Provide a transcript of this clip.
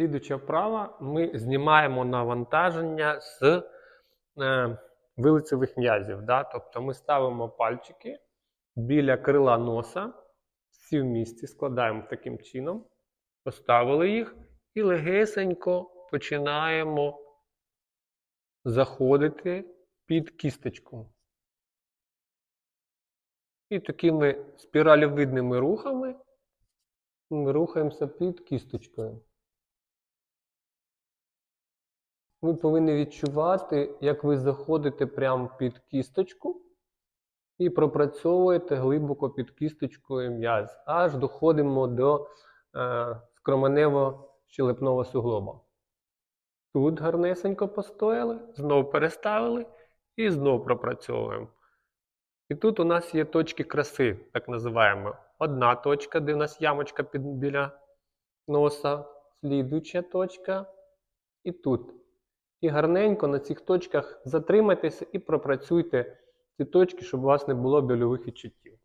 Слідуча вправа, ми знімаємо навантаження з е, вилицевих м'язів. Да? Тобто ми ставимо пальчики біля крила носа, всі в місці, складаємо таким чином, поставили їх і легесенько починаємо заходити під кісточку. І такими спіралевидними рухами ми рухаємося під кісточкою. Ви повинні відчувати, як ви заходите прямо під кісточку і пропрацьовуєте глибоко під кісточкою м'яз, аж доходимо до е, скроменево-щелепного суглоба. Тут гарнесенько постояли, знову переставили і знову пропрацьовуємо. І тут у нас є точки краси, так називаємо. Одна точка, де у нас ямочка під, біля носа, слідуюча точка і тут. І гарненько на цих точках затримайтеся і пропрацюйте ці точки, щоб у вас не було больових відчуттів.